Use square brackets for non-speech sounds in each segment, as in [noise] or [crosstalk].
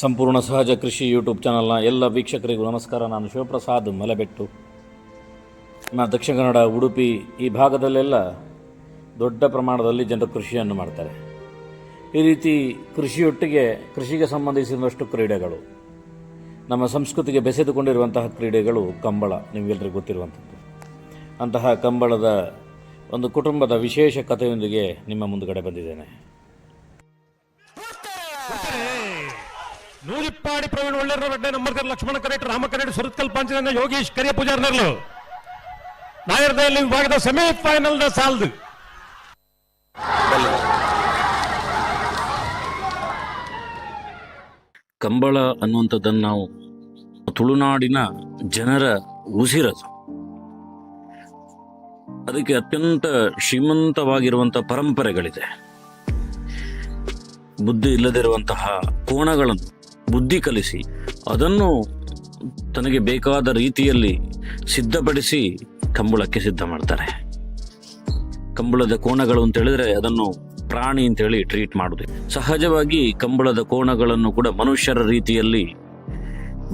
ಸಂಪೂರ್ಣ ಸಹಜ ಕೃಷಿ ಯೂಟ್ಯೂಬ್ ಚಾನಲ್ನ ಎಲ್ಲ ವೀಕ್ಷಕರಿಗೂ ನಮಸ್ಕಾರ. ನಾನು ಶಿವಪ್ರಸಾದ್ ಮಲೆಬೆಟ್ಟು. ನಮ್ಮ ದಕ್ಷಿಣ ಕನ್ನಡ ಉಡುಪಿ ಈ ಭಾಗದಲ್ಲೆಲ್ಲ ದೊಡ್ಡ ಪ್ರಮಾಣದಲ್ಲಿ ಜನರು ಕೃಷಿಯನ್ನು ಮಾಡ್ತಾರೆ. ಈ ರೀತಿ ಕೃಷಿಯೊಟ್ಟಿಗೆ, ಕೃಷಿಗೆ ಸಂಬಂಧಿಸಿದಷ್ಟು ಕ್ರೀಡೆಗಳು, ನಮ್ಮ ಸಂಸ್ಕೃತಿಗೆ ಬೆಸೆದುಕೊಂಡಿರುವಂತಹ ಕ್ರೀಡೆಗಳು ಕಂಬಳ ನಿಮಗೆಲ್ಲರಿಗೂ ಗೊತ್ತಿರುವಂಥದ್ದು ಅಂತಹ ಕಂಬಳದ ಒಂದು ಕುಟುಂಬದ ವಿಶೇಷ ಕಥೆಯೊಂದಿಗೆ ನಿಮ್ಮ ಮುಂದುಗಡೆ ಬಂದಿದ್ದೇನೆ. ಪ್ರವೀಣ್ ಒಳ್ಳೆರ ಬಡ್ಡೆ ಕರ್ ಲಕ್ಷ್ಮಣ ಕರೆಟ್, ರಾಮ ಕರೆಟ್ ಸುರತ್ಕಲ್ ಯೋಗೇಶ್ ಯೋಗೀಶ್, ಕರಿಯ ಪೂಜಾರ್ನರ್ಲು. ನಾಯರ್ದಲ್ಲಿ ವಿಭಾಗದ ಸೆಮಿ ಫೈನಲ್ ದ ಸಾಲ್ದು. ಕಂಬಳ ಅನ್ನುವಂಥದ್ದನ್ನು ನಾವು ತುಳುನಾಡಿನ ಜನರ ಉಸಿರದು. ಅದಕ್ಕೆ ಅತ್ಯಂತ ಶ್ರೀಮಂತವಾಗಿರುವಂಥ ಪರಂಪರೆಗಳಿದೆ. ಬುದ್ಧಿ ಇಲ್ಲದಿರುವಂತಹ ಕೋಣಗಳನ್ನು ಬುದ್ಧಿ ಕಲಿಸಿ, ಅದನ್ನು ತನಗೆ ಬೇಕಾದ ರೀತಿಯಲ್ಲಿ ಸಿದ್ಧಪಡಿಸಿ ಕಂಬಳಕ್ಕೆ ಸಿದ್ಧ ಮಾಡ್ತಾರೆ. ಕಂಬಳದ ಕೋಣಗಳು ಅಂತ ಹೇಳಿದ್ರೆ ಅದನ್ನು ಪ್ರಾಣಿ ಅಂತೇಳಿ ಟ್ರೀಟ್ ಮಾಡುದು. ಸಹಜವಾಗಿ ಕಂಬಳದ ಕೋಣಗಳನ್ನು ಕೂಡ ಮನುಷ್ಯರ ರೀತಿಯಲ್ಲಿ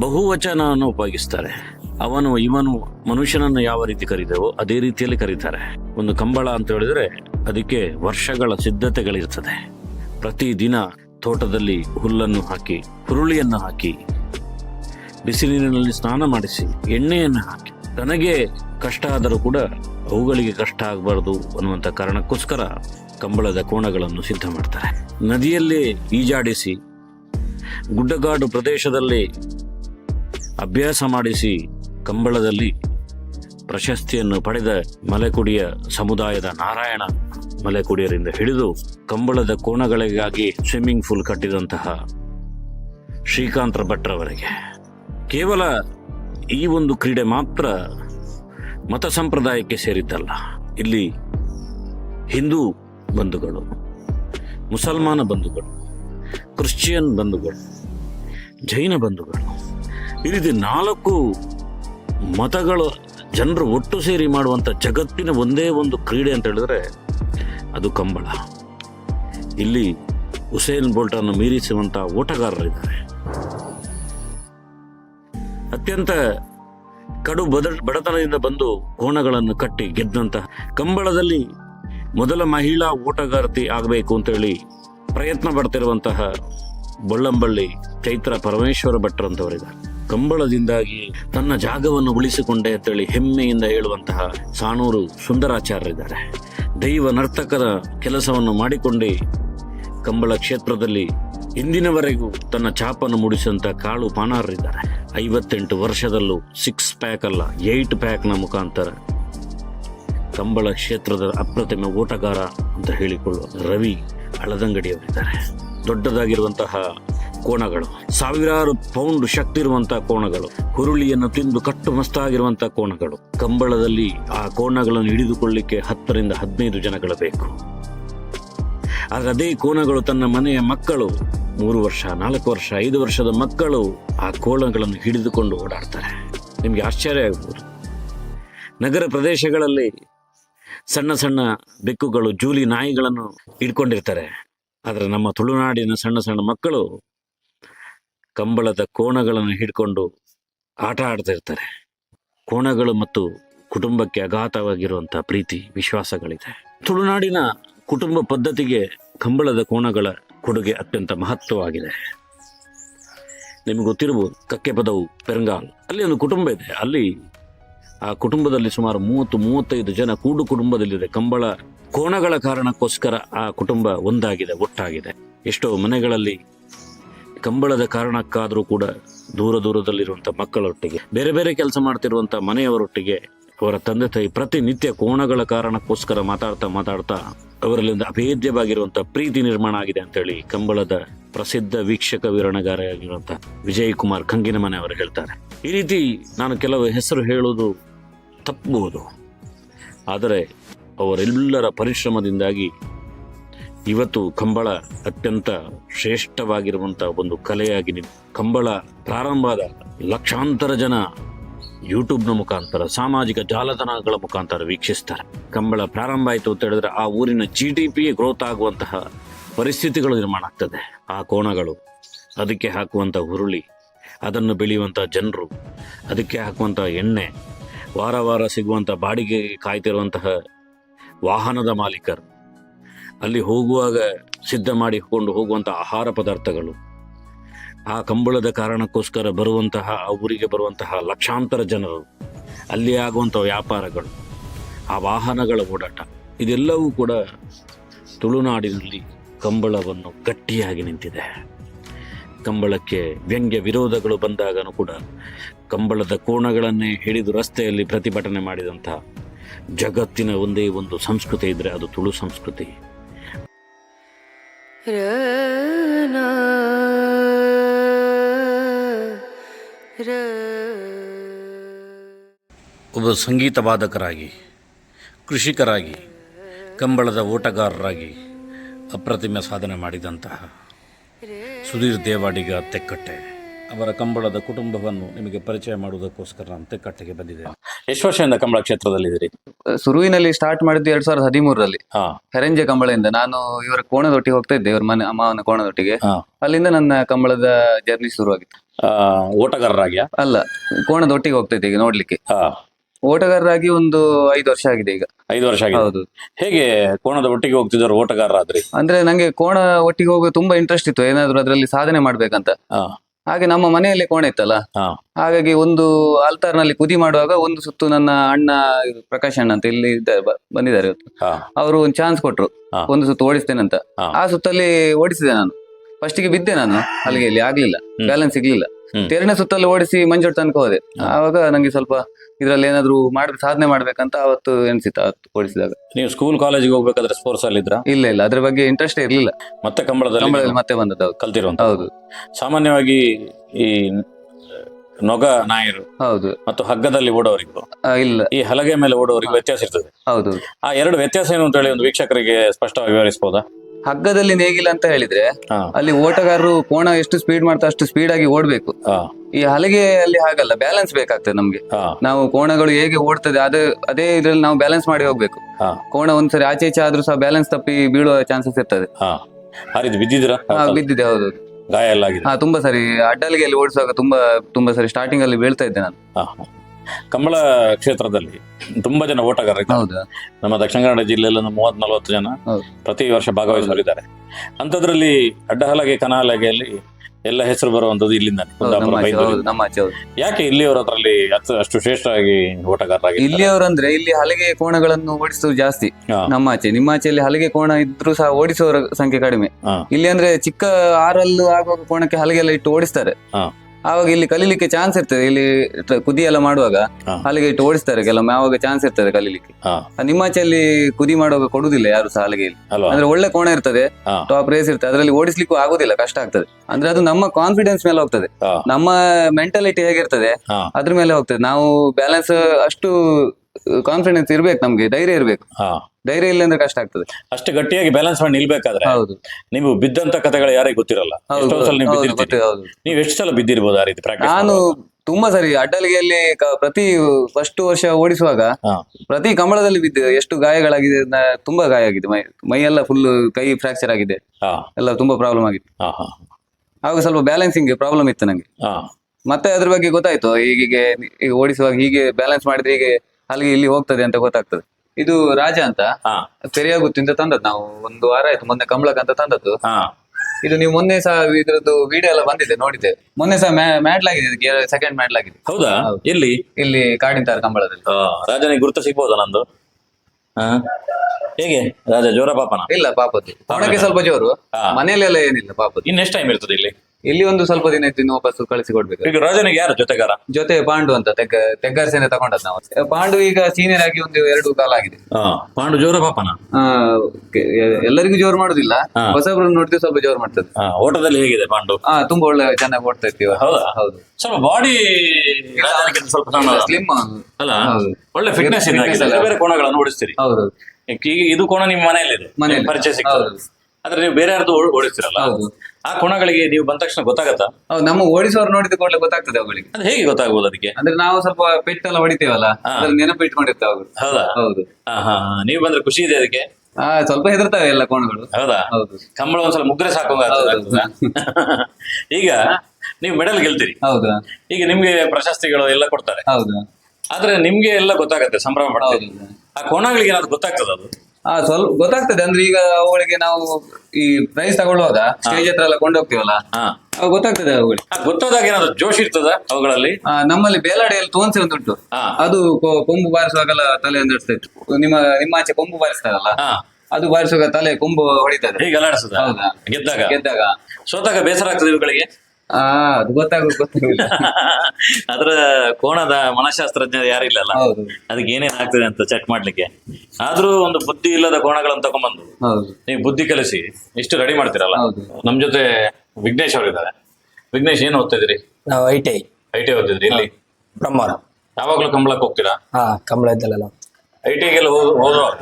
ಬಹುವಚನವನ್ನು ಉಪಯೋಗಿಸ್ತಾರೆ. ಅವನು, ಇವನು ಮನುಷ್ಯನನ್ನು ಯಾವ ರೀತಿ ಕರೀತೇವೋ ಅದೇ ರೀತಿಯಲ್ಲಿ ಕರೀತಾರೆ. ಒಂದು ಕಂಬಳ ಅಂತ ಹೇಳಿದ್ರೆ ಅದಕ್ಕೆ ವರ್ಷಗಳ ಸಿದ್ಧತೆಗಳಿರ್ತದೆ. ಪ್ರತಿದಿನ ತೋಟದಲ್ಲಿ ಹುಲ್ಲನ್ನು ಹಾಕಿ, ಹುರುಳಿಯನ್ನು ಹಾಕಿ ಬಿಸಿ ನೀರಿನಲ್ಲಿ ಸ್ನಾನ ಮಾಡಿಸಿ, ಎಣ್ಣೆಯನ್ನು ಹಾಕಿ. ತನಗೆ ಕಷ್ಟ ಆದರೂ ಕೂಡ ಅವುಗಳಿಗೆ ಕಷ್ಟ ಆಗಬಾರ್ದು ಅನ್ನುವಂಥ ಕಾರಣಕ್ಕೋಸ್ಕರ ಕಂಬಳದ ಕೋಣಗಳನ್ನು ಸಿದ್ಧ ಮಾಡ್ತಾರೆ. ನದಿಯಲ್ಲಿ ಈಜಾಡಿಸಿ, ಗುಡ್ಡಗಾಡು ಪ್ರದೇಶದಲ್ಲಿ ಅಭ್ಯಾಸ ಮಾಡಿಸಿ, ಕಂಬಳದಲ್ಲಿ ಪ್ರಶಸ್ತಿಯನ್ನು ಪಡೆದ ಮಲೆಕುಡಿಯ ಸಮುದಾಯದ ನಾರಾಯಣ ಮಲೆಕುಡಿಯರಿಂದ ಹಿಡಿದು ಕಂಬಳದ ಕೋಣಗಳಿಗಾಗಿ ಸ್ವಿಮ್ಮಿಂಗ್ ಪೂಲ್ ಕಟ್ಟಿದಂತಹ ಶ್ರೀಕಾಂತ ಭಟ್ರವರೆಗೆ ಕೇವಲ ಈ ಒಂದು ಕ್ರೀಡೆ ಮಾತ್ರ ಮತ ಸಂಪ್ರದಾಯಕ್ಕೆ ಸೇರಿದ್ದಲ್ಲ. ಇಲ್ಲಿ ಹಿಂದೂ ಬಂಧುಗಳು, ಮುಸಲ್ಮಾನ ಬಂಧುಗಳು, ಕ್ರಿಶ್ಚಿಯನ್ ಬಂಧುಗಳು, ಜೈನ ಬಂಧುಗಳು, ಈ ನಾಲ್ಕು ಮತಗಳ ಜನರು ಒಟ್ಟು ಸೇರಿ ಮಾಡುವಂಥ ಜಗತ್ತಿನ ಒಂದೇ ಒಂದು ಕ್ರೀಡೆ ಅಂತ ಹೇಳಿದ್ರೆ ಅದು ಕಂಬಳ. ಇಲ್ಲಿ ಹುಸೇನ್ ಬೋಲ್ಟನ್ನು ಮೀರಿಸುವಂಥ ಓಟಗಾರರಿದ್ದಾರೆ. ಅತ್ಯಂತ ಕಡು ಬದ ಬಡತನದಿಂದ ಬಂದು ಕೋಣಗಳನ್ನು ಕಟ್ಟಿ ಗೆದ್ದಂತಹ ಕಂಬಳದಲ್ಲಿ ಮೊದಲ ಮಹಿಳಾ ಓಟಗಾರ್ತಿ ಆಗಬೇಕು ಅಂತೇಳಿ ಪ್ರಯತ್ನ ಪಡ್ತಿರುವಂತಹ ಬೊಳ್ಳಂಬಳ್ಳಿ ಚೈತ್ರ ಪರಮೇಶ್ವರ ಭಟ್ರಂತವರಿದ್ದಾರೆ ಕಂಬಳದಿಂದಾಗಿ ತನ್ನ ಜಾಗವನ್ನು ಉಳಿಸಿಕೊಂಡೆ ಅಂತೇಳಿ ಹೆಮ್ಮೆಯಿಂದ ಹೇಳುವಂತಹ ಸಾಣೂರು ಸುಂದರಾಚಾರ್ಯರಿದ್ದಾರೆ. ದೈವ ನರ್ತಕದ ಕೆಲಸವನ್ನು ಮಾಡಿಕೊಂಡೇ ಕಂಬಳ ಕ್ಷೇತ್ರದಲ್ಲಿ ಇಂದಿನವರೆಗೂ ತನ್ನ ಛಾಪನ್ನು ಮೂಡಿಸಿದಂಥ ಕಾಳು ಪಾನಾರರಿದ್ದಾರೆ. ಐವತ್ತೆಂಟು ವರ್ಷದಲ್ಲೂ ಸಿಕ್ಸ್ ಪ್ಯಾಕ್ ಅಲ್ಲ ಏಯ್ಟ್ ಪ್ಯಾಕ್ನ ಮುಖಾಂತರ ಕಂಬಳ ಕ್ಷೇತ್ರದ ಅಪ್ರತಿಮ ಓಟಗಾರ ಅಂತ ಹೇಳಿಕೊಳ್ಳುವ ರವಿ ಹಳದಂಗಡಿಯವರಿದ್ದಾರೆ ದೊಡ್ಡದಾಗಿರುವಂತಹ ಕೋಣಗಳು. ಸಾವಿರಾರು ಪೌಂಡ್ ಶಕ್ತಿ ಇರುವಂತಹ ಕೋಣಗಳು. ಹುರುಳಿಯನ್ನು ತಿಂದು ಕಟ್ಟು ಮಸ್ತಾಗಿರುವಂತಹ ಕೋಣಗಳು. ಕಂಬಳದಲ್ಲಿ ಆ ಕೋಣಗಳನ್ನು ಹಿಡಿದುಕೊಳ್ಳಿಕ್ಕೆ ಹತ್ತರಿಂದ ಹದಿನೈದು ಜನಗಳು ಬೇಕು. ಆದ್ರೆ ಅದೇ ಕೋಣಗಳು ತನ್ನ ಮನೆಯ ಮಕ್ಕಳು, ಮೂರು ವರ್ಷ, ನಾಲ್ಕು ವರ್ಷ, ಐದು ವರ್ಷದ ಮಕ್ಕಳು ಆ ಕೋಣಗಳನ್ನು ಹಿಡಿದುಕೊಂಡು ಓಡಾಡ್ತಾರೆ. ನಿಮಗೆ ಆಶ್ಚರ್ಯ ಆಗ್ಬೋದು. ನಗರ ಪ್ರದೇಶಗಳಲ್ಲಿ ಸಣ್ಣ ಸಣ್ಣ ಬೆಕ್ಕುಗಳು, ಜೂಲಿ ನಾಯಿಗಳನ್ನು ಇಟ್ಕೊಂಡಿರ್ತಾರೆ ಆದರೆ ನಮ್ಮ ತುಳುನಾಡಿನ ಸಣ್ಣ ಸಣ್ಣ ಮಕ್ಕಳು ಕಂಬಳದ ಕೋಣಗಳನ್ನು ಹಿಡ್ಕೊಂಡು ಆಟ ಆಡ್ತಾ ಇರ್ತಾರೆ. ಕೋಣಗಳು ಮತ್ತು ಕುಟುಂಬಕ್ಕೆ ಅಗಾಧವಾಗಿರುವಂಥ ಪ್ರೀತಿ, ವಿಶ್ವಾಸಗಳಿದೆ. ತುಳುನಾಡಿನ ಕುಟುಂಬ ಪದ್ಧತಿಗೆ ಕಂಬಳದ ಕೋಣಗಳ ಕೊಡುಗೆ ಅತ್ಯಂತ ಮಹತ್ವವಾಗಿದೆ. ನಿಮಗೆ ಗೊತ್ತಿರಬಹುದು ಕಕ್ಕೆ ಪದವು ಪೆರಂಗಾಲ್. ಅಲ್ಲಿ ಒಂದು ಕುಟುಂಬ ಇದೆ. ಅಲ್ಲಿ ಆ ಕುಟುಂಬದಲ್ಲಿ ಸುಮಾರು ಮೂವತ್ತು, ಮೂವತ್ತೈದು ಜನ ಕೂಡು ಕುಟುಂಬದಲ್ಲಿದೆ. ಕಂಬಳ ಕೋಣಗಳ ಕಾರಣಕ್ಕೋಸ್ಕರ ಆ ಕುಟುಂಬ ಒಂದಾಗಿದೆ, ಒಟ್ಟಾಗಿದೆ. ಎಷ್ಟೋ ಮನೆಗಳಲ್ಲಿ ಕಂಬಳದ ಕಾರಣಕ್ಕಾದರೂ ಕೂಡ ದೂರ ದೂರದಲ್ಲಿರುವಂಥ ಮಕ್ಕಳೊಟ್ಟಿಗೆ, ಬೇರೆ ಬೇರೆ ಕೆಲಸ ಮಾಡ್ತಿರುವಂಥ ಮನೆಯವರೊಟ್ಟಿಗೆ ಅವರ ತಂದೆ ತಾಯಿ ಪ್ರತಿನಿತ್ಯ ಕೋಣಗಳ ಕಾರಣಕ್ಕೋಸ್ಕರ ಮಾತಾಡ್ತಾ ಮಾತಾಡ್ತಾ ಅವರಲ್ಲಿಂದ ಅಭೇದ್ಯವಾಗಿರುವಂಥ ಪ್ರೀತಿ ನಿರ್ಮಾಣ ಆಗಿದೆ ಅಂತೇಳಿ ಕಂಬಳದ ಪ್ರಸಿದ್ಧ ವೀಕ್ಷಕ ವಿವರಣಗಾರರಾಗಿರುವಂಥ ವಿಜಯ್ ಕುಮಾರ್ ಕಂಗಿನ ಮನೆ ಅವರು ಹೇಳ್ತಾರೆ. ಈ ರೀತಿ ನಾನು ಕೆಲವು ಹೆಸರು ಹೇಳುವುದು ತಪ್ಪಬಹುದು ಆದರೆ ಅವರೆಲ್ಲರ ಪರಿಶ್ರಮದಿಂದಾಗಿ ಇವತ್ತು ಕಂಬಳ ಅತ್ಯಂತ ಶ್ರೇಷ್ಠವಾಗಿರುವಂತಹ ಒಂದು ಕಲೆಯಾಗಿ ನಿಂತು ಕಂಬಳ ಪ್ರಾರಂಭ ಆದ ಲಕ್ಷಾಂತರ ಜನ ಯೂಟ್ಯೂಬ್ನ ಮುಖಾಂತರ, ಸಾಮಾಜಿಕ ಜಾಲತಾಣಗಳ ಮುಖಾಂತರ ವೀಕ್ಷಿಸ್ತಾರೆ. ಕಂಬಳ ಪ್ರಾರಂಭ ಆಯಿತು ಅಂತ ಹೇಳಿದ್ರೆ ಆ ಊರಿನ ಜಿ ಡಿ ಪಿ ಗ್ರೋತ್ ಆಗುವಂತಹ ಪರಿಸ್ಥಿತಿಗಳು ನಿರ್ಮಾಣ ಆಗ್ತದೆ. ಆ ಕೋಣಗಳು, ಅದಕ್ಕೆ ಹಾಕುವಂಥ ಹುರುಳಿ, ಅದನ್ನು ಬೆಳೆಯುವಂಥ ಜನರು, ಅದಕ್ಕೆ ಹಾಕುವಂಥ ಎಣ್ಣೆ, ವಾರ ವಾರ ಸಿಗುವಂಥ ಬಾಡಿಗೆ ಕಾಯ್ತಿರುವಂತಹ ವಾಹನದ ಮಾಲೀಕರು ಅಲ್ಲಿ ಹೋಗುವಾಗ ಸಿದ್ಧ ಮಾಡಿಕೊಂಡು ಹೋಗುವಂಥ ಆಹಾರ ಪದಾರ್ಥಗಳು. ಆ ಕಂಬಳದ ಕಾರಣಕ್ಕೋಸ್ಕರ ಬರುವಂತಹ, ಆ ಊರಿಗೆ ಬರುವಂತಹ ಲಕ್ಷಾಂತರ ಜನರು, ಅಲ್ಲಿ ಆಗುವಂಥ ವ್ಯಾಪಾರಗಳು, ಆ ವಾಹನಗಳ ಓಡಾಟ, ಇದೆಲ್ಲವೂ ಕೂಡ ತುಳುನಾಡಿನಲ್ಲಿ ಕಂಬಳವನ್ನು ಗಟ್ಟಿಯಾಗಿ ನಿಂತಿದೆ. ಕಂಬಳಕ್ಕೆ ವ್ಯಂಗ್ಯ ವಿರೋಧಗಳು ಬಂದಾಗನೂ ಕೂಡ ಕಂಬಳದ ಕೋಣಗಳನ್ನೇ ಹಿಡಿದು ರಸ್ತೆಯಲ್ಲಿ ಪ್ರತಿಭಟನೆ ಮಾಡಿದಂಥ ಜಗತ್ತಿನ ಒಂದೇ ಒಂದು ಸಂಸ್ಕೃತಿ ಇದ್ದರೆ ಅದು ತುಳು ಸಂಸ್ಕೃತಿ. ಒಬ್ಬ ಸಂಗೀತ ವಾದಕರಾಗಿ ಕೃಷಿಕರಾಗಿ ಕಂಬಳದ ಓಟಗಾರರಾಗಿ ಅಪ್ರತಿಮ ಸಾಧನೆ ಮಾಡಿದಂತಹ ಸುಧೀರ್ ದೇವಾಡಿಗ ತೆಕ್ಕಟ್ಟೆ. ಅವರ ಕಂಬಳದ ಕುಟುಂಬವನ್ನು ನಿಮಗೆ ಪರಿಚಯ ಮಾಡುವುದಕ್ಕೋಸ್ಕರ ನಾನು ತೆಕ್ಕಟ್ಟೆಗೆ ಬಂದಿದೆ ಎಷ್ಟು ವರ್ಷದಿಂದ ಕಂಬಳ ಕ್ಷೇತ್ರದಲ್ಲಿದ್ದೀರಿ? ಸುರುವಿನಲ್ಲಿ ಸ್ಟಾರ್ಟ್ ಮಾಡಿದ್ದು ಎರಡ್ ಸಾವಿರದ ಹದಿಮೂರರಲ್ಲಿ. ಹಾ. ಹೆರಂಜೆ ಕಂಬಳದಿಂದ ನಾನು ಇವರ ಕೋಣದೊಟ್ಟಿಗೆ ಹೋಗ್ತಾ ಇದ್ದೆ ಇವ್ರ ಮನೆ ಅಮ್ಮನ ಕೋಣದೊಟ್ಟಿಗೆ. ಹಾ. ಅಲ್ಲಿಂದ ನನ್ನ ಕಂಬಳದ ಜರ್ನಿ ಶುರುವಾಗಿತ್ತು. ಆ, ಓಟಗಾರರಾಗಿಯಾ? ಅಲ್ಲ ಕೋಣದೊಟ್ಟಿಗೆ ಹೋಗ್ತಾ ಇದ್ದೆ ಈಗ ನೋಡ್ಲಿಕ್ಕೆ. ಹಾ. ಓಟಗಾರರಾಗಿ ಒಂದು ಐದು ವರ್ಷ ಆಗಿದೆ ಈಗ. ಐದು ವರ್ಷ ಆಗಿದೆ. ಹೌದು. ಹೇಗೆ ಕೋಣದ ಒಟ್ಟಿಗೆ ಹೋಗ್ತಿದ್ದಾರೆ ಓಟಗಾರರಾದ್ರಿ? ಅಂದ್ರೆ ನಂಗೆ ಕೋಣ ಒಟ್ಟಿಗೆ ಹೋಗೋ ತುಂಬಾ ಇಂಟ್ರೆಸ್ಟ್ ಇತ್ತು ಏನಾದ್ರು ಅದರಲ್ಲಿ ಸಾಧನೆ ಮಾಡ್ಬೇಕಂತ. ಹಾ. ಹಾಗೆ ನಮ್ಮ ಮನೆಯಲ್ಲಿ ಕೋಣೆ ಇತ್ತಲ್ಲ? ಹಾ. ಹಾಗಾಗಿ ಒಂದು ಆಲ್ತಾರ್ನಲ್ಲಿ ಕುದಿ ಮಾಡುವಾಗ ಒಂದು ಸುತ್ತು ನನ್ನ ಅಣ್ಣ ಪ್ರಕಾಶ್ ಅಣ್ಣ ಅಂತ ಇಲ್ಲಿ ಇದ್ದಾರೆ, ಬ- ಬಂದಿದ್ದಾರೆ ಇವತ್ತು. ಹಾ. ಅವರು ಒಂದು ಚಾನ್ಸ್ ಕೊಟ್ರು. ಹಾ. ಒಂದು ಸುತ್ತು ಓಡಿಸ್ತೇನೆ ಅಂತ ಹಾ. ಆ ಸುತ್ತಲ್ಲಿ ಓಡಿಸಿದೆ ನಾನು. ಫಸ್ಟಿಗೆ ಬಿದ್ದೆ ನಾನು ಅಲ್ಲಿಗೆ ಇಲ್ಲಿ ಆಗ್ಲಿಲ್ಲ. ಬ್ಯಾಲೆನ್ಸ್ ಸಿಗ್ಲಿಲ್ಲ. ತೆರನೇ ಸುತ್ತಲ್ಲಿ ಓಡಿಸಿ ಮಂಜೂರು ತನಕ ಹೋದೆ. ಆವಾಗ ನಂಗೆ ಸ್ವಲ್ಪ ಇದ್ರಲ್ಲಿ ಏನಾದ್ರು ಮಾಡ್ ಸಾಧನೆ ಮಾಡ್ಬೇಕಂತ ಅವತ್ತು ಎನ್ಸಿತ್ತು ಅವತ್ತು ಓಡಿಸಿದಾಗ. ನೀವು ಸ್ಕೂಲ್ ಕಾಲೇಜಿಗೆ ಹೋಗ್ಬೇಕಾದ್ರೆ ಸ್ಪೋರ್ಟ್ಸ್ ಅಲ್ಲಿ ಇದ್ರ? ಇಲ್ಲ ಇಲ್ಲ. ಅದ್ರ ಬಗ್ಗೆ ಇಂಟ್ರೆಸ್ಟ್ ಇರ್ಲಿಲ್ಲ. ಮತ್ತೆ ಕಂಬಳದಲ್ಲಿ ಕಂಬಳದಲ್ಲಿ ಮತ್ತೆ ಬಂದದ್ದು ಕಲ್ತಿರುವಂತ ಹೌದು. ಸಾಮಾನ್ಯವಾಗಿ ಈ ನೊಗ ನಾಯರು ಹೌದು. ಮತ್ತು ಹಗ್ಗದಲ್ಲಿ ಓಡೋರಿಗೂ ಇಲ್ಲ. ಈ ಹಲಗೆ ಮೇಲೆ ಓಡೋರಿಗೂ ವ್ಯತ್ಯಾಸ ಇರ್ತದೆ. ಹೌದು. ಆ ಎರಡು ವ್ಯತ್ಯಾಸ ಏನು ಅಂತ ಹೇಳಿ ಒಂದು ವೀಕ್ಷಕರಿಗೆ ಸ್ಪಷ್ಟವಾಗಿ ವಿವರಿಸಬಹುದಾ ಹಗ್ಗದಲ್ಲಿ ನೇಗಿಲ್ಲ ಅಂತ ಹೇಳಿದ್ರೆ ಅಲ್ಲಿ ಓಟಗಾರರು ಕೋಣ ಎಷ್ಟು ಸ್ಪೀಡ್ ಮಾಡ್ತಾ ಅಷ್ಟು ಸ್ಪೀಡ್ ಆಗಿ ಓಡ್ಬೇಕು. ಈ ಹಲಗೆ ಅಲ್ಲಿ ಹಾಗಲ್ಲ ಬ್ಯಾಲೆನ್ಸ್ ಬೇಕಾಗ್ತದೆ ನಮ್ಗೆ. ನಾವು ಕೋಣಗಳು ಹೇಗೆ ಓಡ್ತದೆ ಅದೇ ಅದೇ ಇದ್ರಲ್ಲಿ ನಾವು ಬ್ಯಾಲೆನ್ಸ್ ಮಾಡಿ ಹೋಗ್ಬೇಕು. ಕೋಣ ಒಂದ್ಸರಿ ಆಚೆ ಈಚೆ ಆದ್ರೂ ಸಹ ಬ್ಯಾಲೆನ್ಸ್ ತಪ್ಪಿ ಬೀಳುವ ಚಾನ್ಸಸ್ ಇರ್ತದೆ. ಬಿದ್ದಿದ್ರ ಬಿದ್ದಿದೆ ಹೌದು ಗಾಯ ಎಲ್ಲ ತುಂಬಾ ಸರಿ ಅಡ್ಡಲಿಗೆಯಲ್ಲಿ ಓಡಿಸುವಾಗ ತುಂಬಾ ತುಂಬಾ ಸರಿ ಸ್ಟಾರ್ಟಿಂಗ್ ಅಲ್ಲಿ ಬೀಳ್ತಾ ಇದ್ದೆ ನಾನು. ಕಂಬಳ ಕ್ಷೇತ್ರದಲ್ಲಿ ತುಂಬಾ ಜನ ಓಟಗಾರರು. ಹೌದಾ ನಮ್ಮ ದಕ್ಷಿಣ ಕನ್ನಡ ಜಿಲ್ಲೆಯಲ್ಲಿ ಒಂದು ಮೂವತ್ ನಲವತ್ತು ಜನ. ಪ್ರತಿ ವರ್ಷ ಭಾಗವಹಿಸಲಿದ್ದಾರೆ ಅಂಥದ್ರಲ್ಲಿ ಅಡ್ಡಹಲಗೆ ಕನಹಲಗೆಯಲ್ಲಿ ಎಲ್ಲ ಹೆಸರು ಬರುವಂತದ್ದು ಇಲ್ಲಿಂದ ಹೌದು, ಕುಂದಾಪುರ ನಮ್ಮ ಆಚೆ ಬೈಂದೂರು. ಹೌದು ನಮ್ಮ ಆಚೆ ಹೌದು ಯಾಕೆ ಇಲ್ಲಿಯವರ ಅದ್ರಲ್ಲಿ ಅಷ್ಟು ಅಷ್ಟು ಶ್ರೇಷ್ಠವಾಗಿ ಓಟಗಾರರಾಗಿ ಇಲ್ಲಿಯವರಂದ್ರೆ ಇಲ್ಲಿ ಹಲಗೆ ಕೋಣಗಳನ್ನು ಓಡಿಸುವುದು ಜಾಸ್ತಿ ಹಾ. ನಮ್ಮ ಆಚೆ ನಿಮ್ಮ ಆಚೆಯಲ್ಲಿ ಹಲಗೆ ಕೋಣ ಇದ್ರೂ ಸಹ ಓಡಿಸುವವರ ಸಂಖ್ಯೆ ಕಡಿಮೆ ಹಾ. ಇಲ್ಲಿ ಅಂದ್ರೆ ಚಿಕ್ಕ ಆರಲ್ಲೂ ಆಗುವಾಗ ಕೋಣಕ್ಕೆ ಹಲಗೆ ಎಲ್ಲ ಇಟ್ಟು ಓಡಿಸ್ತಾರೆ ಹಾ. ಆವಾಗ ಇಲ್ಲಿ ಕಲೀಲಿಕ್ಕೆ ಚಾನ್ಸ್ ಇರ್ತದೆ. ಇಲ್ಲಿ ಟ- ಕುದಿ ಎಲ್ಲ ಮಾಡುವಾಗ ಹಾಲಿಗೆ ಹಲಗೆ ಇಟ್ಟು ಓಡಿಸ್ತಾರೆ ಕೆಲವೊಮ್ಮೆ ಆವಾಗ ಚಾನ್ಸ್ ಇರ್ತದೆ ಕಲೀಲಿಕ್ಕೆ. ಹಾ. ಆ ನಿಮ್ಮ ಕುದಿ ಮಾಡುವಾಗ ಕೊಡುದಿಲ್ಲ ಯಾರು ಸಹ ಹಾಲಿಗೆ ಅಲ್ವಾ? ಅಂದ್ರೆ ಒಳ್ಳೆ ಕೋಣ ಇರ್ತದೆ ಹಾ. ಟಾಪ್ ರೇಸ್ ಇರ್ತದೆ ಅದರಲ್ಲಿ ಓಡಿಸ್ಲಿಕ್ಕೂ ಆಗುದಿಲ್ಲ ಕಷ್ಟ ಆಗ್ತದೆ. ಅಂದ್ರೆ ಅದು ನಮ್ಮ ಕಾನ್ಫಿಡೆನ್ಸ್ ಮೇಲೆ ಹೋಗ್ತದೆ. ಹಾ. ನಮ್ಮ ಮೆಂಟಾಲಿಟಿ ಹೇಗಿರ್ತದೆ ಹಾ. ಅದ್ರ ಮೇಲೆ ಹೋಗ್ತದೆ. ನಾವು ಬ್ಯಾಲೆನ್ಸ್ ಅಷ್ಟು ಕಾನ್ಫಿಡೆನ್ಸ್ ಇರ್ಬೇಕು ನಮ್ಗೆ ಧೈರ್ಯ ಇರ್ಬೇಕು. ಹಾ. ಧೈರ್ಯ ಇಲ್ಲ ಅಂದ್ರೆ ಕಷ್ಟ ಆಗ್ತದೆ. ಅಷ್ಟು ಗಟ್ಟಿಯಾಗಿ ಬ್ಯಾಲೆನ್ಸ್ ಮಾಡಿ ನಿಲ್ಬೇಕಾದ್ರೆ ಹೌದು. ನೀವು ಬಿದ್ದಂತ ಕಥೆಗಳು ಯಾರಿಗೆ ಗೊತ್ತಿರಲ್ಲ. ಹೌದು ಎಷ್ಟೋ ಸಲ ನೀವು ಹೌದು, ಬಿದ್ದಿರ್ತೀರಿ. ಹೌದು. ನೀವು ಎಷ್ಟು ಸಲ ಬಿದ್ದಿರ್ಬೋದು ಆ ರೀತಿ ಪ್ರಾಕ್ಟೀಸ್ ನಾನು ತುಂಬಾ ಸರಿ ಅಡ್ಡಲಿಗೆಯಲ್ಲಿ ಕ- ಪ್ರತಿ ಫಸ್ಟ್ ವರ್ಷ ಓಡಿಸುವಾಗ ಹಾ. ಪ್ರತಿ ಕಂಬಳದಲ್ಲಿ ಬಿದ್ದು. ಎಷ್ಟು ಗಾಯಗಳಾಗಿದೆ ನ- ತುಂಬಾ ಗಾಯ ಆಗಿದೆ. ಮೈ ಮೈ ಎಲ್ಲ ಫುಲ್ ಕೈ ಫ್ರಾಕ್ಚರ್ ಆಗಿದೆ. ಹಾ. ಎಲ್ಲ ತುಂಬಾ ಪ್ರಾಬ್ಲಮ್ ಆಗಿತ್ತು ಆಗ ಹಾ. ಸ್ವಲ್ಪ ಬ್ಯಾಲೆನ್ಸಿಂಗ್ ಪ್ರಾಬ್ಲಮ್ ಇತ್ತು ನಂಗೆ. ಹಾ. ಮತ್ತೆ ಅದ್ರ ಬಗ್ಗೆ ಗೊತ್ತಾಯ್ತು. ಹೀಗೆ ಈಗ ಓಡಿಸುವಾಗ ಹೀಗೆ ಬ್ಯಾಲೆನ್ಸ್ ಮಾಡಿದ್ರೆ ಹೀಗೆ ಅಲ್ಲಿಗೆ ಇಲ್ಲಿ ಹೋಗ್ತದೆ ಅಂತ ಗೊತ್ತಾಗ್ತದೆ. ಇದು ರಾಜ ಅಂತ. ಹಾ. ಪೆರಿಯಾಗುತ್ತಿಂದ ತಂದದ್ದು. ನಾವು ಒಂದು ವಾರ ಆಯ್ತು ಮೊನ್ನೆ ಕಂಬಳಕ್ಕಂತ ತಂದದ್ದು. ಹಾ. ಇದು ನೀವು ಮೊನ್ನೆ ಸಹ ಇದ್ರದ್ದು ವಿಡಿಯೋ ಎಲ್ಲ ಬಂದಿದೆ ನೋಡಿದ್ದೆ. ಮೊನ್ನೆ ಸಹ ಮ್ಯಾಡ್ಲಾಗಿದೆ ಲಾಗಿದೆ ಸೆಕೆಂಡ್ ಮ್ಯಾಡ್ಲಾಗಿದೆ ಹೌದಾ? ಇಲ್ಲಿ ಎಲ್ಲಿ? ಇಲ್ಲಿ ಕಾಡಿಂತಾರ ಕಂಬಳದಲ್ಲಿ. ಆ, ರಾಜನಿಗೆ ಗುರುತು ಸಿಗ್ಬೋದಾ ನಂದು? ಹಾ. ಹೇಗೆ? ರಾಜ ಜೋರ ಪಾಪನ? ಇಲ್ಲ ಪಾಪದ್ದು. ಅವನಿಗೆ ಸ್ವಲ್ಪ ಜೋರು. ಹಾ. ಮನೆಯಲ್ಲೆಲ್ಲ ಏನಿಲ್ಲ ಪಾಪದ್ದು. ಇನ್ನೆಷ್ಟು ಟೈಮ್ ಇರ್ತದೆ ಇಲ್ಲಿ? ಇಲ್ಲಿ ಒಂದು ಸ್ವಲ್ಪ ದಿನ ಇತ್ತು ಇನ್ನು ವಾಪಸ್ ಕಳಿಸಿ ಕೊಡ್ಬೇಕು. ಈಗ ರಾಜನಿಗೆ ಯಾರು ಜೊತೆಗಾರ? ಜೊತೆ ಪಾಂಡು ಅಂತ ತೆಗ್ಗ ತೆಗ್ಗರ್ಸೇನೆ ತಗೊಂಡದ್ ನಾವು. ಪಾಂಡು ಈಗ ಸೀನಿಯರ್ ಆಗಿ ಒಂದು ಎರಡು ಕಾಲ ಆಗಿದೆ. ಹಾ ಪಾಂಡು ಜೋರ ಪಾಪನ? ಆ, ಕೆ- ಎಲ್ಲರಿಗೂ ಜೋರು ಮಾಡುದಿಲ್ಲ. ಹೊಸಬ್ರು ಹೊಸಬ್ರನ್ನ ನೋಡಿದ್ರೆ ಸ್ವಲ್ಪ ಜೋರು ಮಾಡ್ತದೆ. ಹಾ ಓಟದಲ್ಲಿ ಹೇಗಿದೆ ಪಾಂಡು? ಹಾ ತುಂಬಾ ಒಳ್ಳೆ ಚೆನ್ನಾಗಿ ಓಡ್ತಾ ಇರ್ತೀವಿ. ಹೌದಾ? ಹೌದು. ಸ್ವಲ್ಪ ಬಾಡಿ ಸ್ವಲ್ಪ ಸಣ್ಣ ಸ್ಲಿಮ್ ಅಲ್ಲ? ಹೌದು. ಒಳ್ಳೆ ಫಿಟ್ನೆಸ್ ಇದೆ Fitness ಬೇರೆ ಬೇರೆ ಕೋಣಗಳನ್ನು ಓಡಿಸ್ತೀರಿ. ಹೌದು. ಈಗ ಇದು ಕೋಣ ನಿಮ್ಮ ಮನೆಯಲ್ಲಿದೆ. ಮನೆಯಲ್ಲಿ. ಪರಿಚಯ ಸಿಗ್ತದೆ. ಹೌದು. ಆದ್ರೆ ನೀವು ಬೇರೆ ಯಾರ್ದು ಓಡಿಸ್ತೀರಲ್ಲ? ಹೌದು. ಆ ಕೋಣಗಳಿಗೆ ನೀವು ಬಂದ ತಕ್ಷಣ ಗೊತ್ತಾಗತ್ತಾ? ಹೌದು ನಮ್ಮ ಓಡಿಸೋರು ನೋಡಿದ ಕೂಡಲೇ ಗೊತ್ತಾಗ್ತದೆ ಅವುಗಳಿಗೆ. ಅದು ಹೇಗೆ ಗೊತ್ತಾಗ್ಬೋದು ಅದಕ್ಕೆ? ಅಂದ್ರೆ ನಾವು ಸ್ವಲ್ಪ ಪೆಟ್ಟೆಲ್ಲ ಹೊಡಿತೇವಲ್ಲ ಅದ್ರ ಅದ್ರಲ್ಲಿ ನೆನಪು ಇಟ್ಕೊಂಡಿರ್ತೇವೆ ಅವರು ಹೌದಾ? ಹೌದು. ಹಾ ಹಾ ಹಾ. ನೀವು ಬಂದ್ರೆ ಖುಷಿ ಇದೆ ಅದಕ್ಕೆ? ಆ ಸ್ವಲ್ಪ ಹೆದರ್ತಾವೆ ಎಲ್ಲ ಕೋಣಗಳು. ಹೌದಾ? ಹೌದು. ಕಂಬಳ ಒಂದ್ಸಲ ಮುಗ್ರೆ ಹೌದು. ಈಗ ನೀವು ಮೆಡಲ್ ಗೆಲ್ತೀರಿ. ಹೌದಾ. ಈಗ ನಿಮ್ಗೆ ಪ್ರಶಸ್ತಿಗಳು ಎಲ್ಲ ಕೊಡ್ತಾರೆ. ಹೌದಾ. ಆದ್ರೆ ನಿಮ್ಗೆ ಎಲ್ಲ ಗೊತ್ತಾಗತ್ತೆ ಸಂಭ್ರಮ ಪಡ್ತೀರಿ. ಹೌದು. ಆ ಕೋಣಗಳಿಗೆ ಏನಾದ್ರು ಗೊತ್ತಾಗ್ತದ ಅದು? ಆ ಸ್ವಲ್ಪ ಗೊತ್ತಾಗ್ತದೆ. ಅಂದ್ರೆ ಈಗ ಅವುಗಳಿಗೆ ನಾವು ಈ ಪ್ರೈಸ್ ತಗೊಳ್ಳುವಾಗ ಸ್ಟೇಜ್ ಹತ್ರ ಎಲ್ಲ ಕೊಂಡೋಗ್ತೀವಲ್ಲ? ಹಾ. ಅವಾಗ ಗೊತ್ತಾಗ್ತದೆ ಅವುಗಳಿಗೆ. ಆ ಗೊತ್ತಾದಾಗ ಏನಾದ್ರು ಜೋಶ್ ಇರ್ತದ ಅವುಗಳಲ್ಲಿ? ಆ, ನಮ್ಮಲ್ಲಿ ಬೇಲಾಡಿಯಲ್ಲಿ ತೋನ್ಸೆ ಒಂದು ಉಂಟು ಹಾ. ಅದು ಕೊ- ಕೊಂಬು ಬಾರಿಸುವಾಗೆಲ್ಲ ತಲೆ ಇತ್ತು. ನಿಮ್ಮ ನಿಮ್ಮ ಆಚೆ ಕೊಂಬು ಬಾರಿಸ್ತಾರಲ್ಲ? ಹಾ. ಅದು ಬಾರಿಸುವಾಗ ತಲೆ ಕೊಂಬು ಹೊಡಿತದೆ. ಹೀಗೆ ಅಲ್ಲಾಡಿಸದ ಹೌದಾ? ಗೆದ್ದಾಗ? ಗೆದ್ದಾಗ. ಸೋತಾಗ ಬೇಸರ ಆಗ್ತದೆ ಇವುಗಳಿಗೆ? ಆ ಅದು ಗೊತ್ತಾಗ ಗೊತ್ತಾಗಿಲ್ಲ [laughs] ಅದರ ಕೋಣದ ಮನಶಾಸ್ತ್ರಜ್ಞ ಯಾರಿಲ್ಲಲ್ಲ ಹೌದು. ಅದಕ್ಕೆ ಏನೇನ್ ಆಗ್ತದೆ ಅಂತ ಚೆಕ್ ಮಾಡ್ಲಿಕ್ಕೆ. ಆದ್ರೂ ಒಂದು ಬುದ್ಧಿ ಇಲ್ಲದ ಕೋಣಗಳನ್ನು ತಗೊಂಡ್ಬಂದು ಹೌದು. ನೀವು ಬುದ್ಧಿ ಕಲಿಸಿ ಇಷ್ಟು ರೆಡಿ ಮಾಡ್ತೀರಲ್ಲ? ಹೌದು. ನಮ್ ಜೊತೆ ವಿಘ್ನೇಶ್ ಅವರಿದ್ದಾರೆ. ವಿಘ್ನೇಶ್ ಏನ್ ಓದ್ತಾ ಇದ್ರಿ ನಾವು I T I. I T ಓದಿದ್ರಿ ಇಲ್ಲಿ ಬ್ರಹ್ಮವರ ಯಾವಾಗ್ಲೂ ಕಂಬಳಕ್ಕೆ ಹೋಗ್ತೀರಾ? ಹಾ ಕಂಬಳ ಇದ್ದಲ್ಲ ಐ ಟಿಗೆಲ್ಲ ಹೋಗುವಾಗ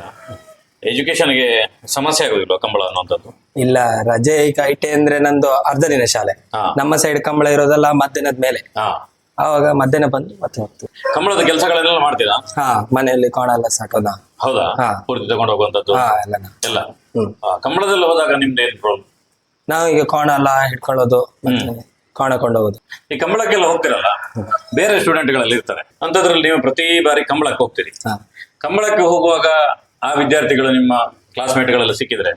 ಎಜುಕೇಶನ್ಗೆ ಸಮಸ್ಯೆ ಆಗುದಿಲ್ಲ ಕಂಬಳ ಅನ್ನುವಂಥದ್ದು? ಇಲ್ಲ ರಜೆ ಈಗ ಐಟೆ ಅಂದ್ರೆ ನಂದು ಅರ್ಧ ದಿನ ಶಾಲೆ. ಹಾ. ನಮ್ಮ ಸೈಡ್ ಕಂಬಳ ಇರೋದೆಲ್ಲ ಮಧ್ಯಾಹ್ನದ ಮೇಲೆ. ಹಾ. ಆವಾಗ ಮಧ್ಯಾಹ್ನ ಬಂದು ಮತ್ತೆ ಹೋಗ್ತೀವಿ. ಕಂಬಳದ ಕೆಲಸಗಳನ್ನೆಲ್ಲ ಮಾಡ್ತೀರಾ? ಹಾ ಮನೆಯಲ್ಲಿ ಕೋಣ ಎಲ್ಲ ಸಾಕೋದ. ಹೌದಾ? ಹಾ. ಪೂರ್ತಿ ತಗೊಂಡು ಹೋಗುವಂಥದ್ದು? ಹಾ ಎಲ್ಲ ಎಲ್ಲ ಹ್ಮ್. ಆ, ಕಂಬಳದಲ್ಲಿ ಹೋದಾಗ ನಿಮ್ದು ಏನ್ ಪ್ರಾಬ್ಲಮ್ ನಾವು ಈಗ ಕೋಣ ಎಲ್ಲ ಹಿಡ್ಕೊಳ್ಳೋದು ಮತ್ತೆ ಕೋಣ ಕೊಂಡೋಗೋದು. ಈ ಕಂಬಳಕ್ಕೆಲ್ಲ ಹೋಗ್ತಿರಲ್ಲ? ಬೇರೆ ಸ್ಟೂಡೆಂಟ್ಗಳಲ್ಲಿ ಇರ್ತಾರೆ. ಅಂತದ್ರಲ್ಲಿ ನೀವು ಪ್ರತಿ ಬಾರಿ ಕಂಬಳಕ್ಕೆ ಹೋಗ್ತೀರಿ. ಹಾ. ಕಂಬಳಕ್ಕೆ ಹೋಗುವಾಗ ಆ ವಿದ್ಯಾರ್ಥಿಗಳು ನಿಮ್ಮ ಕ್ಲಾಸ್ಮೇಟ್ ಗಳೆಲ್ಲ ಸಿಕ್ಕಿದ್ರೆ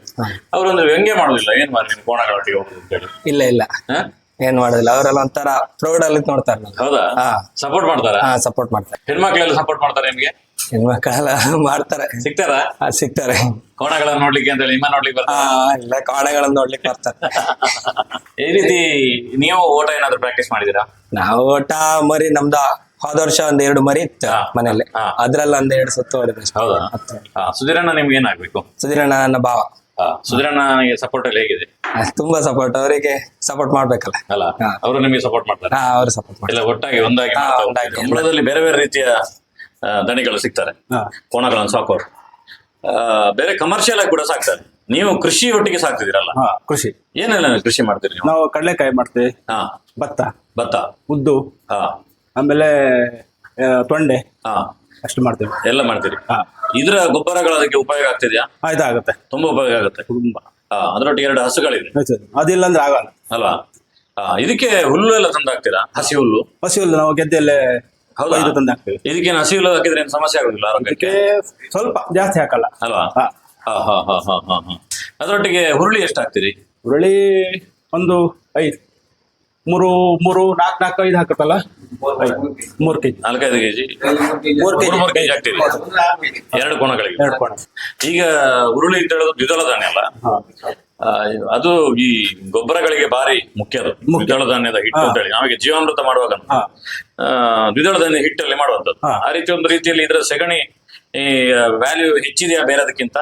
ಅವರೊಂದು ವ್ಯಂಗ್ಯ ಮಾಡೋದಿಲ್ಲ. ಏನ್ ಮಾಡಿ ನೀವು ಕೋಣಗಳೊಟ್ಟಿಗೆ ಹೋಗುದು ಇಲ್ಲ ಇಲ್ಲ. ಹ? ಏನ್ ಮಾಡೋದಿಲ್ಲ. ಅವರೆಲ್ಲ ಒಂಥರ ಪ್ರೌಡ್ ಅಲ್ಲಿ ನೋಡ್ತಾರೆ ನಮ್ಗೆ. ಹೌದಾ? ಹಾ. ಸಪೋರ್ಟ್ ಮಾಡ್ತಾರ? ಹಾ ಸಪೋರ್ಟ್ ಮಾಡ್ತಾರೆ. ಹೆಣ್ಮಕ್ಳೆಲ್ಲ ಸಪೋರ್ಟ್ ಮಾಡ್ತಾರೆ ನಿಮ್ಗೆ? ಹೆಣ್ಮಕ್ಳೆಲ್ಲ ಮಾಡ್ತಾರೆ. ಸಿಗ್ತಾರ? ಹಾ ಸಿಗ್ತಾರೆ. ಕೋಣಗಳನ್ನ ನೋಡ್ಲಿಕ್ಕೆ ಅಂತ ಹೇಳಿ ನಿಮ್ಮ ನೋಡ್ಲಿಕ್ಕೆ ಹಾ ಬರ್ತಾರೆ ಇಲ್ಲ ಕೋಣಗಳನ್ನ ನೋಡ್ಲಿಕ್ಕೆ ಬರ್ತಾರೆ. [laughs] ಈ ರೀತಿ ನೀವು ಓಟ ಏನಾದ್ರು ಪ್ರಾಕ್ಟೀಸ್ ಮಾಡಿದೀರಾ ನಾವು ಓಟ ಮರಿ ನಮ್ದು. ಹೋದ ವರ್ಷ ಒಂದ್ ಎರಡು ಮರಿ ಇತ್ತು ಮನೆಯಲ್ಲಿ. ಅದ್ರಲ್ಲಿ ಒಂದ್ ಎರಡು ಸುತ್ತು ಹೊಡೆದ ಸುಧೀರಣ್ಣ ನಿಮ್ಗೆ ಏನಾಗ್ಬೇಕು? ಸುಧೀರಣ್ಣ ನನ್ನ ಭಾವ ಸುಧೀರಣ್ಣಗೆ ಸಪೋರ್ಟ್ ಅಲ್ಲಿ ಹೇಗಿದೆ? ತುಂಬಾ ಸಪೋರ್ಟ್ ಅವರಿಗೆ ಸಪೋರ್ಟ್ ಮಾಡ್ಬೇಕಲ್ಲ. ಅಲ್ಲ. ಅವರು ನಿಮಗೆ ಸಪೋರ್ಟ್ ಮಾಡ್ತಾರೆ? ಅವರು ಸಪೋರ್ಟ್ ಮಾಡ್ತಾರೆ. ಒಟ್ಟಾಗಿ ಒಂದಾಗಿ. ಕಂಬಳದಲ್ಲಿ ಬೇರೆ ಬೇರೆ ರೀತಿಯ ದಣಿಗಳು ಸಿಗ್ತಾರೆ. ಕೋಣಗಳನ್ನು ಸಾಕೋರು. ಬೇರೆ ಕಮರ್ಷಿಯಲ್ ಆಗಿ ಕೂಡ ಸಾಕ್ತಾರೆ. ನೀವು ಕೃಷಿ ಒಟ್ಟಿಗೆ ಸಾಕ್ತಿದ್ದೀರಲ್ಲ? ಹಾ ಕೃಷಿ. ಏನೆಲ್ಲ ಕೃಷಿ ಮಾಡ್ತೀರಿ ನಾವು ಕಡಲೆಕಾಯಿ ಮಾಡ್ತೀವಿ. ಹಾ. ಭತ್ತ. ಭತ್ತ. ಉದ್ದು. ಹಾ. ಆಮೇಲೆ ಆ, ತೊಂಡೆ. ಹಾ ಅಷ್ಟು ಮಾಡ್ತೀವಿ. ಎಲ್ಲ ಮಾಡ್ತೀರಿ? ಹಾ. ಇದ್ರ ಗೊಬ್ಬರಗಳು ಅದಕ್ಕೆ ಉಪಯೋಗ ಆಗ್ತಿದ್ಯಾ? ಇದಾಗುತ್ತೆ ತುಂಬಾ ಉಪಯೋಗ ಆಗುತ್ತೆ. ತುಂಬಾ. ಹಾ ಅದರೊಟ್ಟಿಗೆ ಎರಡು ಹಸುಗಳಿವೆ. ಅದಿಲ್ಲ ಅಂದ್ರೆ ಆಗಲ್ಲ. ಅಲ್ವಾ? ಹಾ ಇದಕ್ಕೆ ಹುಲ್ಲು ಎಲ್ಲ ತಂದು ಹಾಕ್ತೀರಾ ಹಸಿ ಹುಲ್ಲು? ಹಸಿ ಹುಲ್ಲು ನಾವು ಗೆದ್ದೆಯಲ್ಲೇ ಹೌದಾ? ಕೊಯ್ದು ತಂದು ಹಾಕ್ತೀವಿ. ಇದಕ್ಕೇನು ಹಸಿ ಹುಲ್ಲು ಹಾಕಿದ್ರೆ ಏನು ಸಮಸ್ಯೆ ಆಗುದಿಲ್ಲ ಆರೋಗ್ಯಕ್ಕೆ? ಸ್ವಲ್ಪ ಜಾಸ್ತಿ ಹಾಕಲ್ಲ. ಅಲ್ವಾ? ಹಾ. ಹಾ ಹಾ ಹಾ ಹಾ ಹಾ. ಹಾ ಅದರೊಟ್ಟಿಗೆ ಹುರುಳಿ ಎಷ್ಟು ಹಾಕ್ತೀರಿ ಹುರುಳಿ ಒಂದು ಐದು. ಮೂರು ಮೂರು ನಾಲ್ಕು ನಾಲ್ಕು ಐದು ಹಾಕತ್ತಲ್ಲ? ಮೂರು ಕೆಜಿ. ನಾಲ್ಕೈದು ಕೆಜಿ. ಮೂರು ಕೆಜಿ ಮೂರು ಕೆಜಿ. ಹಾಕ್ತೀರಿ. ಎರಡು ಕೋಣಗಳಿಗೆ. ಎರಡು ಕೋಣ. ಈಗ ಹುರುಳಿ ಅಂತ ಹೇಳೋದು ದ್ವಿದಳ ಧಾನ್ಯ ಅಲ್ಲ? ಅದು ಈ ಗೊಬ್ಬರಗಳಿಗೆ ಭಾರಿ ಮುಖ್ಯ ಅದು. ದ್ವಿದಳ ಧಾನ್ಯದ ಹಿಟ್ಟು ಅಂತ ಹೇಳಿ ನಮಗೆ ಜೀವಾಮೃತ ಮಾಡುವಾಗ ದ್ವಿದಳ ಧಾನ್ಯ ಹಿಟ್ಟಲ್ಲಿ ಮಾಡುವಂಥದ್ದು. ಆ ರೀತಿ ಒಂದು ರೀತಿಯಲ್ಲಿ ಇದರ ಸೆಗಣಿ ಈ ವ್ಯಾಲ್ಯೂ ಹೆಚ್ಚಿದೆಯಾ ಬೇರೆದಕ್ಕಿಂತ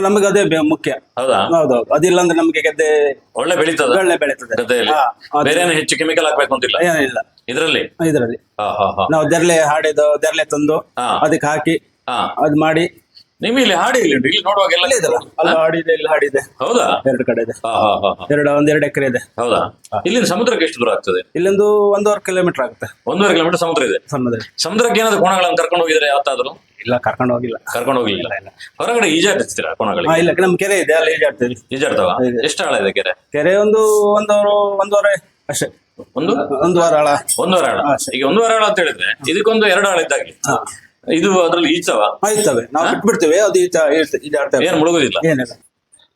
ನಮಗೆ ಅದೇ ಬೆ- ಮುಖ್ಯ. ಹೌದಾ? ಹೌದೌದು ಅದಿಲ್ಲ ಅಂದ್ರೆ ನಮಗೆ ಗೆದ್ದೆ ಒಳ್ಳೆ ಬೆಳೀತದ? ಒಳ್ಳೆ ಬೆಳೀತದೆ. ಗದ್ದೆಯಲ್ಲಿ? ಹಾ, ಅದು- ಬೇರೆ ಏನು ಹೆಚ್ಚು ಕೆಮಿಕಲ್ ಹಾಕ್ಬೇಕು ಅಂತಿಲ್ಲ? ಏನಿಲ್ಲ. ಇದರಲ್ಲಿ? ಇದರಲ್ಲಿ. ಹಾ ಹಾ ಹಾ. ನಾವು ದೆರ್ಲೆ ಹಾಡಿದ್ದು ದೆರ್ಲೆ ತಂದು ಹಾ. ಅದಕ್ಕೆ ಹಾಕಿ ಹಾ. ಅದ್ ಮಾಡಿ. ನಿಮ್ ಇಲ್ಲಿ ಹಾಡಿ ಇಲ್ಲಿ ಉಂಟು ಇಲ್ಲಿ ನೋಡುವಾಗ ಎಲ್ಲ ಇದೆಲ್ಲ ಅಲ್ಲಿ ಹಾಡಿದೆ ಇಲ್ಲಿ ಹಾಡಿದೆ. ಹೌದಾ? ಎರಡು ಕಡೆ ಇದೆ. ಹಾ ಹಾ ಹಾ ಹಾ. ಎರಡು ಒಂದ್ ಎರಡು ಎಕರೆ ಇದೆ. ಹೌದಾ? ಇಲ್ಲಿಂದ ಸಮುದ್ರಕ್ಕೆ ಎಷ್ಟು ದೂರ ಆಗ್ತದೆ? ಇಲ್ಲೊಂದು ಒಂದೂವರೆ ಕಿಲೋಮೀಟರ್ ಆಗುತ್ತೆ. ಒಂದೂವರೆ ಕಿಲೋಮೀಟರ್ ಸಮುದ್ರ ಇದೆ. ಸಮುದ್ರ ಸಮುದ್ರಕ್ಕೆ ಏನಾದ್ರು ಕೋಣಗಳನ್ನು ಕರ್ಕೊಂಡು ಹೋಗಿದ್ರೆ ಯಾವತ್ತಾದ್ರು? ಇಲ್ಲ ಕರ್ಕೊಂಡು ಹೋಗಿಲ್ಲ. ಕರ್ಕೊಂಡು ಹೋಗಿಲ್ಲ. ಹೊರಗಡೆ ಈಜಾಡ್ತೀರಾ ಹಾ ಕೋಣಗಳಿಗೆ ಇಲ್ಲ ನಮ್ ಕೆರೆ ಇದೆ ಅಲ್ಲಿ ಈಜಾಡ್ತೀವಿ. ಈಜಾಡ್ತಾವ. ಎಷ್ಟು ಆಳ ಇದೆ ಕೆರೆ? ಕೆರೆ ಒಂದು ಒಂದೂವರೆ ಒಂದೂವರೆ ಅಷ್ಟೇ. ಒಂದು? ಒಂದು ವಾರ ಆಳ. ಒಂದೂವರೆ ಆಳ. ಈಗ ಒಂದು ಈಗ ಒಂದೂವರೆ ಆಳ ಅಂತ ಹೇಳಿದ್ರೆ ಇದಕ್ಕೊಂದು ಎರಡು ಆಳ ಇದ್ದಾಗೆ. ಇದು ಅದ್ರಲ್ಲಿ ಈಜವ ಆಯ್ತವೆ ನಾವು ಬಿಟ್ಬಿಡ್ತೇವೆ ಅದು ಈಜ್- ಈಜಾಡ್ತೇವೆ ಏನ್ ಮುಳುಗುದಿಲ್ಲ? ಪ್ರಕಾಶ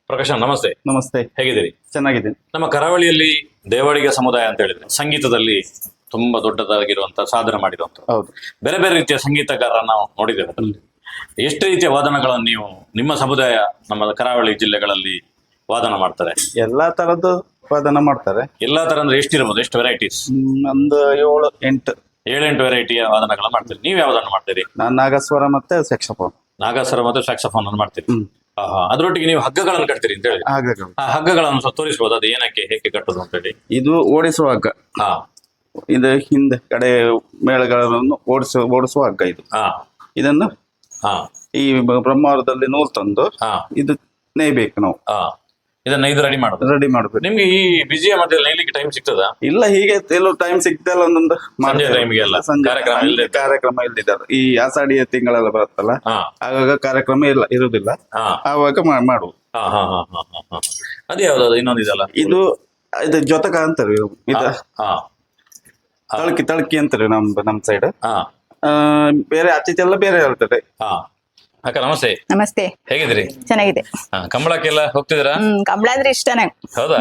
ಪ್ರಕಾಶ್ ನಮಸ್ತೆ. ನಮಸ್ತೆ. ಹೇಗಿದ್ದೀರಿ? ಚೆನ್ನಾಗಿದ್ದೀನಿ. ನಮ್ಮ ಕರಾವಳಿಯಲ್ಲಿ ದೇವಳಿಗೆ ಸಮುದಾಯ ಅಂತ ಹೇಳಿದ್ರೆ ಸಂಗೀತದಲ್ಲಿ ತುಂಬಾ ದೊಡ್ಡದಾಗಿರುವಂತಹ ಸಾಧನೆ ಮಾಡಿರುವಂತ ಹೌದು. ಬೇರೆ ಬೇರೆ ರೀತಿಯ ಸಂಗೀತಗಾರ ನಾವು ನೋಡಿದ್ದೇವೆ ಅದರಲ್ಲಿ. ಎಷ್ಟು ರೀತಿಯ ವಾದನಗಳನ್ನು ನೀವು ನಿಮ್ಮ ಸಮುದಾಯ ನಮ್ಮ ಕರಾವಳಿ ಜಿಲ್ಲೆಗಳಲ್ಲಿ ವಾದನ ಮಾಡ್ತಾರೆ? ಎಲ್ಲಾ ತರದ್ದು ವಾದನ ಮಾಡ್ತಾರೆ. ಎಲ್ಲಾ ತರ ಅಂದ್ರೆ ಎಷ್ಟಿರ್ಬೋದು? ಎಷ್ಟು ವೆರೈಟೀಸ್ ಹ್ಮ್, ಒಂದು ಏಳು ಎಂಟು. ಏಳೆಂಟು ವೆರೈಟಿಯ ವಾದನಗಳನ್ನ ಮಾಡ್ತೀರಿ. ನೀವು ಯಾವ್ದನ್ನು ಮಾಡ್ತೀರಿ? ನಾನು ನಾಗಸ್ವರ ಮತ್ತೆ ಸೆಕ್ಸಫೋನ್ ನಾಗಸ್ವರ ಮತ್ತು ಸ್ಯಾಕ್ಸಫೋನ್ ಅನ್ನು ಮಾಡ್ತೀರಿ. ಹ್ಮ್. ಆಹಾ, ಅದರೊಟ್ಟಿಗೆ ನೀವು ಹಗ್ಗಗಳನ್ನು ಕಟ್ತೀರಿ ಅಂತ ಹೇಳಿ. ಹಾಗೆ ಆ ಹಗ್ಗಗಳನ್ನು ಸ್ವಲ್ಪ ತೋರಿಸ್ಬೋದು. ಅದು ಏನಕ್ಕೆ ಹೇಗೆ ಕಟ್ಟೋದು ಅಂತ ಹೇಳಿ. ಇದು ಓಡಿಸುವ ಹಗ್ಗ. ಹಾ. ಇದು ಹಿಂದೆ ಕಡೆ ಮೇಳಗಳನ್ನು ಓಡಿಸ ಓಡಿಸುವ ಹಗ್ಗ ಇದು. ಹಾ. ಇದನ್ನು ಈ ಬ್ರಹ್ಮಾವರದಲ್ಲಿ ನೂಲ್ ತಂದು ಇದು ನೇಯ್ಬೇಕು ನಾವು. ಹಾ. ಇದನ್ನ ಇದು ರೆಡಿ ಮಾಡೋದು ರೆಡಿ ಮಾಡ್ಬೇಕು. ನಿಮ್ಗೆ ಈ ಬಿಜಿಯ ಮಧ್ಯೆ ನೈಲಿಕ್ಕೆ ಟೈಮ್ ಸಿಗ್ತದಾ? ಇಲ್ಲ ಹೀಗೆ ಎಲ್ಲೋ ಟೈಮ್ ಸಿಗ್ತಲ್ಲ ಒಂದೊಂದು time ಎಲ್ಲ ಕಾರ್ಯಕ್ರಮ ಇಲ್ಲ ಕಾರ್ಯಕ್ರಮ ಇಲ್ಲದಿದ್ದಾರೆ ಈ ಆಷಾಢಿಯ ತಿಂಗಳೆಲ್ಲ ಬರುತ್ತಲ್ಲ ಆವಾಗ ಕಾರ್ಯಕ್ರಮ ಇಲ್ಲ ಇರುವುದಿಲ್ಲ. ಆವಾಗ ಮಾಡುದು ಹಾ ಯಾವ್ದು ಇನ್ನೊಂದು ಇದಲ್ಲ ಇದು ಇದು ಜೊತಕ ಅಂತಾರೆ. ಇದು ಹಾ. ತಳಕಿ ತಳಕಿ ಅಂತಾರೆ ನಮ್ ನಮ್ ಸೈಡ್ ಹಾ. ಬೇರೆ ಆಚೀಚೆ ಎಲ್ಲ ಬೇರೆ ಹೇಳ್ತಾರೆ. ಹಾ. ಅಕ್ಕ ನಮಸ್ತೆ. ನಮಸ್ತೆ. ಹೇಗಿದ್ರಿ ಚೆನ್ನಾಗಿದೆ. ಹಾ, ಕಂಬಳಕ್ಕೆಲ್ಲ ಹೋಗ್ತಿದ್ದೀರಾ? ಹ್ಮ್ ಕಂಬಳ ಅಂದ್ರೆ ಇಷ್ಟ ನಂಗೆ ಹೌದಾ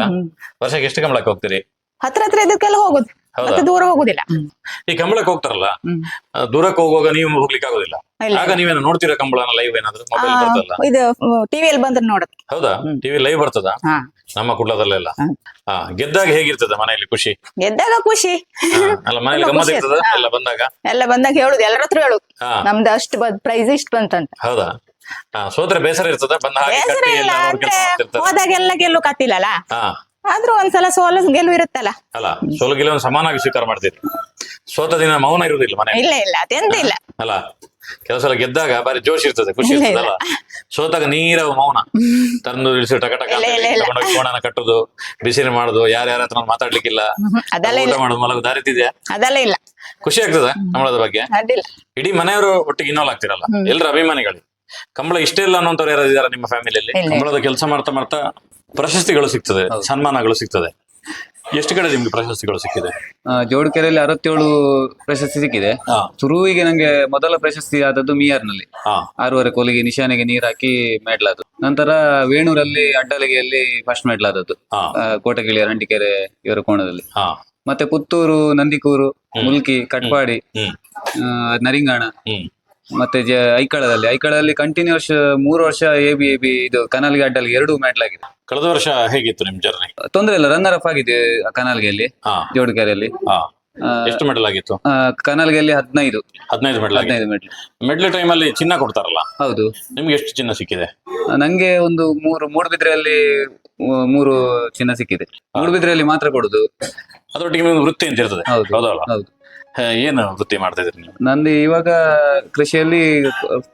ವರ್ಷಕ್ಕೆ ಎಷ್ಟು ಕಂಬಳಕ್ಕೆ ಹೋಗ್ತೀರಿ? ಹತ್ರ ಹತ್ರ ಇದಕ್ಕೆಲ್ಲ ಹೋಗುದು? ಮತ್ತೆ ದೂರ ಹೋಗುದಿಲ್ಲ. ಈ ಕಂಬಳಕ್ಕೆ ಹೋಗ್ತಾರಲ್ಲ. ದೂರಕ್ಕೆ ಹೋಗುವಾಗ ನೀವು ಹೋಗ್ಲಿಕ್ಕೆ ಆಗುದಿಲ್ಲ. ಆಗ ನೀವೇನು ನೋಡ್ತೀರಾ ಕಂಬಳನ ಲೈವ್ ಏನಾದ್ರು? ಮೊಬೈಲ್ ಬರ್ತಲ್ಲ ಇದು ಟಿವಿಯಲ್ಲಿ ಬಂದ್ರೆ ನೋಡುದು. ಹೌದಾ? ಟಿವಿ ಲೈವ್ ಬರ್ತದ? ನಮ್ಮ ಕುಡ್ಲದಲ್ಲೆಲ್ಲ? ಹಾ. ಗೆದ್ದಾಗ ಹೇಗಿರ್ತದ ಮನೆಯಲ್ಲಿ ಖುಷಿ? ಗೆದ್ದಾಗ ಖುಷಿ. ಅಲ್ಲ ಮನೇಲಿ ಎಲ್ಲ ಗಮ್ಮತ್ ಇರ್ತದ. ಎಲ್ಲ ಬಂದಾಗ? ಎಲ್ಲ ಬಂದಾಗ ಹೇಳುದು ಎಲ್ಲರ ಹತ್ರ ಹೇಳುದು. ನಮ್ದು ಅಷ್ಟು ಪ್ರೈಸ್ ಇಷ್ಟು ಬಂತಂತ. ಹೌದಾ? ಸೋತ್ರೆ ಬೇಸರ ಇರ್ತದ? ಬಂದ ಹಾಗೆ ಹೋದಾಗೆಲ್ಲ ಗೆಲ್ಲು ಕತ್ತಿಲ್ಲಲ್ಲ ಹಾ. ಆದ್ರೂ ಒಂದ್ಸಲ ಸೋಲು ಗೆಲುವು ಇರುತ್ತಲ್ಲ ಅಲ್ಲ ಸೋಲು ಗೆಲುವನ್ನು ಸಮಾನವಾಗಿ ಸ್ವೀಕಾರ ಮಾಡ್ತೀರಿ ಸೋತ ದಿನ ಮೌನ ಇರುವುದಿಲ್ಲ ಮನೆ ಇಲ್ಲ ಇಲ್ಲ ಅದೆಂತ ಇಲ್ಲ ಅಲ್ಲ ಕೆಲವು ಸಲ ಗೆದ್ದಾಗ ಬಾರಿ ಜೋಶ್ ಇರ್ತದೆ ಖುಷಿ ಇಲ್ಲ, ಇರ್ತದಲ್ಲ ಸೋತಾಗ ನೀರ ಮೌನ. ತಂದು ಇಳಿಸಿ ಟಕ ಟಕ ಇಲ್ಲ, ಇಲ್ಲ, ಇಲ್ಲ. ತಗೊಂಡೋಗಿ ಕೋಣನ ಕಟ್ಟುದು ಬಿಸಿಲು ಮಾಡುದು ಯಾರ್ಯಾರ ಹತ್ರ ಮಾತಾಡ್ಲಿಕ್ಕಿಲ್ಲ. ಹ್ಮ್, ಅದೆಲ್ಲ ಊಟ ಇಲ್ಲ. ಮಾಡುದು ಮಲಗು ದಾರಿತಿದ್ಯಾ? ಅದೆಲ್ಲ ಇಲ್ಲ. ಖುಷಿ ಆಗ್ತದ ಬಗ್ಗೆ. ಅದಿಲ್ಲ ಇಡೀ ಮನೆಯವರು ಒಟ್ಟಿಗೆ ಇನ್ವಾಲ್ವ್ ಆಗ್ತಿರಲ್ಲ. ಎಲ್ಲರ ಅಭಿಮಾನಿಗಳು. ಕಂಬಳ ಇಷ್ಟೇ ಇಲ್ಲ ಅನ್ನೋಂಥವ್ರು ಯಾರು ಇದಾರ ನಿಮ್ಮ ಫ್ಯಾಮಿಲಿಯಲ್ಲಿ. ಕಂಬಳದ ಕೆಲಸ ಮಾಡ್ತಾ ಮಾಡ್ತಾ ಪ್ರಶಸ್ತಿಗಳು ಸಿಗ್ತದೆ ಸನ್ಮಾನಗಳು ಸಿಗ್ತದೆ. ಎಷ್ಟು ಕಡೆ ನಿಮ್ಗೆ ಪ್ರಶಸ್ತಿಗಳು ಸಿಕ್ಕಿದೆ? ಜೋಡ್ಕೆರೆಯಲ್ಲಿ ಜೋಡುಕೆರೆಯಲ್ಲಿ ಅರವತ್ತೇಳು ಪ್ರಶಸ್ತಿ ಸಿಕ್ಕಿದೆ. ತುರುವಿಗೆ ಶುರುವಿಗೆ ನಂಗೆ ಮೊದಲ ಪ್ರಶಸ್ತಿ ಆದದ್ದು ಮಿಯಾರ್ನಲ್ಲಿ. ಆರೂವರೆ ಕೋಲಿಗೆ ನಿಶಾನೆಗೆ ನೀರ್ ಹಾಕಿ medal ಆದದ್ದು ನಂತರ ವೇಣೂರಲ್ಲಿ ಅಡ್ಡಲಿಗೆಯಲ್ಲಿ ಫಸ್ಟ್ ಮೆಡ್ಲಾದದ್ದು. ಕೋಟಗಿಳಿಯ ರಂಡಿಕೆರೆ ಇವರ ಕೋಣದಲ್ಲಿ. ಮತ್ತೆ ಪುತ್ತೂರು ನಂದಿಕೂರು ಮುಲ್ಕಿ ಕಟ್ಪಾಡಿ ಆ, ನರಿಂಗಾಣ. ಮತ್ತೆ ಜ ಐಕಳದಲ್ಲಿ. ಐಕಳದಲ್ಲಿ ಕಂಟಿನ್ಯೂಸ್ ಮೂರು ವರ್ಷ ಎ ಬಿ ಎ ಬಿ ಇದು ಕನಾಲ್ಗೆ ಅಡ್ಡಲ್ಗೆ ಎರಡು ಮೆಡಲ್ ಆಗಿದೆ ಕಳೆದ ವರ್ಷ ಹೇಗಿತ್ತು ನಿಮ್ ಜರ್ನಿ ತೊಂದರೆ ಇಲ್ಲ ರನ್ನರ್ ಅಪ್ ಆಗಿದೆ ಕನಲ್ಗೆಯಲ್ಲಿ ಹಾ. ಜೋಡುಕೆರೆಯಲ್ಲಿ. ಹಾ. ಎಷ್ಟು ಮೆಡಲ್ ಆಗಿತ್ತು? ಆ, ಕನಾಲ್ಗೆಯಲ್ಲಿ ಹದಿನೈದು. ಹದಿನೈದು ಮೆಡಲ್ ಹದಿನೈದು ಮೆಡಲ್ ಮೆಡಲ್ ಟೈಮ್ ಅಲ್ಲಿ ಚಿನ್ನ ಕೊಡ್ತಾರಲ್ಲ? ಹೌದು. ನಿಮ್ಗೆ ಎಷ್ಟು ಚಿನ್ನ ಸಿಕ್ಕಿದೆ? ನಂಗೆ ಒಂದು ಮೂರು ಮೂಡುಬಿದ್ರೆಯಲ್ಲಿ ಮೂ- ಮೂರು ಚಿನ್ನ ಸಿಕ್ಕಿದೆ. ಮೂಡುಬಿದ್ರೆಯಲ್ಲಿ ಮಾತ್ರ ಕೊಡುದು. ಅದರೊಟ್ಟಿಗೆ ನಿಮ್ಗೆ ವೃತ್ತಿ ಅಂತ ಇರ್ತದೆ. ಹೌದು. ಹೌದಲ್ಲ ಹೌದು. ಏನು ವೃತ್ತಿ ಮಾಡ್ತಾ ಇದ್ರಿ ನೀವು? ನಂದು ಇವಾಗ ಕೃಷಿಯಲ್ಲಿ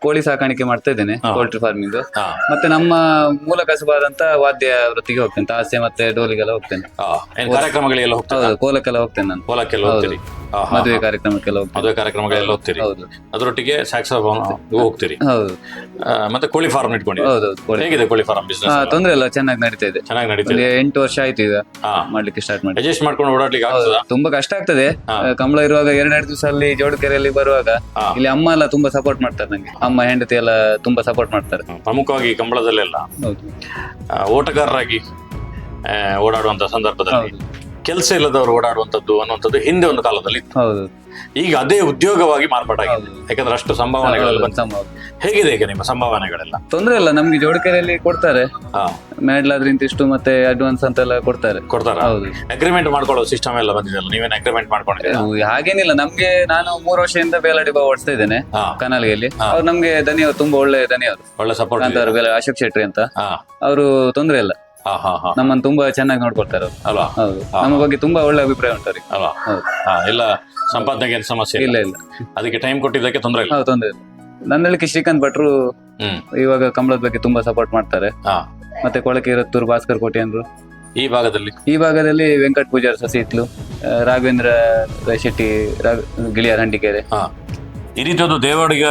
ಕೋಳಿ ಸಾಕಾಣಿಕೆ ಮಾಡ್ತಾ ಇದ್ದೇನೆ. ಪೋಲ್ಟ್ರಿ ಫಾರ್ಮಿಂಗ್ ಮತ್ತೆ ನಮ್ಮ ಮೂಲ ಕಸುಬಾದಂತ ವಾದ್ಯ ವೃತ್ತಿಗೆ ಹೋಗ್ತೇನೆ ತಾಸೆ ಮತ್ತೆ ಡೋಲಿಗೆಲ್ಲ ಹೋಗ್ತೇನೆ. ಏನ್ ಕಾರ್ಯಕ್ರಮಗಳಿಗೆಲ್ಲ ಹೋಗ್ತೀರಾ? ಹೌದು ಕೋಲಕ್ಕೆಲ್ಲ ಹೋಗ್ತೇನೆ ನಾನು. ಕೋಲಕ್ಕೆಲ್ಲ ಹೋಗ್ತೀನಿ ಹೋಗ್ತೀರಿ? ಹಾ, ಹಾ, ಮದುವೆ. ಕಾರ್ಯಕ್ರಮಕ್ಕೆಲ್ಲ ಹೋಗ್ತೇನೆ. ಮದುವೆ ಕಾರ್ಯಕ್ರಮಗಳೆಲ್ಲ ಹೋಗ್ತೀರಿ? ಹೌದು. ಅದರೊಟ್ಟಿಗೆ ಸ್ಯಾಕ್ಸೋಫೋನ್ ಹೋಗ್ತೀರಿ? ಹೌದು. ಆ, ಮತ್ತೆ ಕೋಳಿ ಫಾರ್ಮ್ ಇಟ್ಕೊಂಡಿರಿ ಹೌದು ಕೋಳಿ ಹೇಗಿದೆ ಕೋಳಿ ಫಾರ್ಮ್ ಹಾ ಬಿಸ್ನೆಸ್ ತೊಂದ್ರೆ ಇಲ್ಲ ಚೆನ್ನಾಗಿ ನಡೀತಾ ಇದೆ. ಚೆನ್ನಾಗಿ ಒಂದು ನಡೀತಿದೆ ಎಂಟು ವರ್ಷ ಆಯ್ತು ಈಗ ಹಾ. ಮಾಡ್ಲಿಕ್ಕೆ ಸ್ಟಾರ್ಟ್ ಮಾಡಿ ಅಡ್ಜಸ್ಟ್ ಮಾಡ್ಕೊಂಡು ಓಡಾಡ್ಲಿಕ್ಕೆ ಹೌದು ತುಂಬಾ ಕಷ್ಟ ಆಗ್ತದೆ. ಆ, ಕಂಬಳ ಇರುವಾಗ ಎರಡೆರಡು ದಿವಸ ಅಲ್ಲಿ ಜೋಡುಕೆರೆಯಲ್ಲಿ ಬರುವಾಗ ಹಾ. ಇಲ್ಲಿ ಅಮ್ಮ ಎಲ್ಲ ತುಂಬಾ ಸಪೋರ್ಟ್ ಮಾಡ್ತಾರೆ ನಂಗೆ. ಅಮ್ಮ ಹೆಂಡತಿ ಎಲ್ಲ ತುಂಬಾ ಸಪೋರ್ಟ್ ಮಾಡ್ತಾರೆ. ಪ್ರಮುಖವಾಗಿ ಕಂಬಳದಲ್ಲೆಲ್ಲ. ಹೌದು. ಆ, ಓಟಗಾರರಾಗಿ ಆ, ಓಡಾಡುವಂತ ಸಂದರ್ಭದಲ್ಲಿ. ಹೌದು. ಕೆಲಸ ಇಲ್ಲದವರು ಓಡಾಡುವಂತದ್ದು ಅನ್ನುವಂಥದ್ದು ಹಿಂದೆ ಒಂದು ಕಾಲದಲ್ಲಿ ಇತ್ತು. ಹೌದು. ಈಗ ಅದೇ ಉದ್ಯೋಗವಾಗಿ ಮಾರ್ಪಾಟಾಗಿದೆ. ಯಾಕಂದ್ರೆ ಅಷ್ಟು ಸಂಭಾವನೆಗಳೆಲ್ಲ ಬಂತು ಹೇಗಿದೆ ಈಗ ನಿಮ್ಮ ಸಂಭಾವನೆಗಳೆಲ್ಲ? ತೊಂದ್ರೆ ಇಲ್ಲ ನಮ್ಗೆ ಜೋಡಿಕೆರೆಯಲ್ಲಿ ಕೊಡ್ತಾರೆ. ಹಾ. ಮೇಡ್ಲಾದ್ರೆ ಇಂತಿಷ್ಟು ಮತ್ತೆ ಅಡ್ವಾನ್ಸ್ ಅಂತೆಲ್ಲ ಕೊಡ್ತಾರೆ. ಕೊಡ್ತಾರ? ಹೌದು. ಅಗ್ರಿಮೆಂಟ್ ಮಾಡ್ಕೊಳ್ಳೋ ಸಿಸ್ಟಮ್ ಎಲ್ಲ ಬಂದಿದೆಯಲ್ಲ ನೀವೇನು ಅಗ್ರಿಮೆಂಟ್ ಮಾಡ್ಕೊಂಡಿದ್ದೀರಾ? ಹಾಗೇನಿಲ್ಲ ನಮ್ಗೆ ನಾನು ಮೂರು ವರ್ಷದಿಂದ ಬೇಲಡಿ ಬಾ ಓಡಿಸ್ತಾ ಇದ್ದೇನೆ ಹಾ. ಅವ್ರು ನಮ್ಗೆ ಧನಿಯವರು ತುಂಬಾ ಒಳ್ಳೆ ಧನಿಯವರು. ಒಳ್ಳೆ ಸಪೋರ್ಟ್ ಅಂತ ಬೇಲ ಅಶೋಕ್ ಶೆಟ್ಟಿ ಅಂತ. ಹಾ. ಅವರು ತೊಂದ್ರೆ ಇಲ್ಲ. ನಮ್ಮನ್ನು ತುಂಬಾ ಚೆನ್ನಾಗಿ ನೋಡ್ಕೊಳ್ತಾರೆ ಅವ್ರು ಅಲ್ವಾ ಹೌದು. ನಮ್ಮ ಬಗ್ಗೆ ತುಂಬಾ ಒಳ್ಳೆ ಅಭಿಪ್ರಾಯ ಉಂಟು ಅವ್ರಿಗೆ. ಅಲ್ವಾ ಹೌದು. ಹಾ ಇಲ್ಲ ಸಂಪಾದನೆಗೆ ಏನು ಸಮಸ್ಯೆ ಇಲ್ಲ. ಇಲ್ಲ ಇಲ್ಲ. ಅದಕ್ಕೆ ಟೈಮ್ ಕೊಟ್ಟಿದ್ದಕ್ಕೆ ತೊಂದರೆ ಇಲ್ಲ. ಹೌದು ತೊಂದ್ರೆ ಇಲ್ಲ. ನನ್ನಳಿಕೆ ಶ್ರೀಕಾಂತ್ ಭಟ್ರು ಹ್ಮ್. ಇವಾಗ ಕಂಬಳದ ಬಗ್ಗೆ ತುಂಬಾ ಸಪೋರ್ಟ್ ಮಾಡ್ತಾರೆ. ಹಾ. ಮತ್ತೆ ಕೊಳಕೆ ಇರತ್ತೂರು ಭಾಸ್ಕರ್ ಕೋಟ್ಯಾನ್ರು ಈ ಭಾಗದಲ್ಲಿ? ಈ ಭಾಗದಲ್ಲಿ ವೆಂಕಟ್ ಪೂಜಾರ್ ಸಸಿ ಇತ್ಲು ಆ, ರಾಘವೇಂದ್ರ ಶೆಟ್ಟಿ ರಾಘ ಗಿಳಿಯ ಹಂಡಿಕೆರೆ. ಹಾ. ಈ ರೀತಿ ಒಂದು ದೇವಾಡಿಗ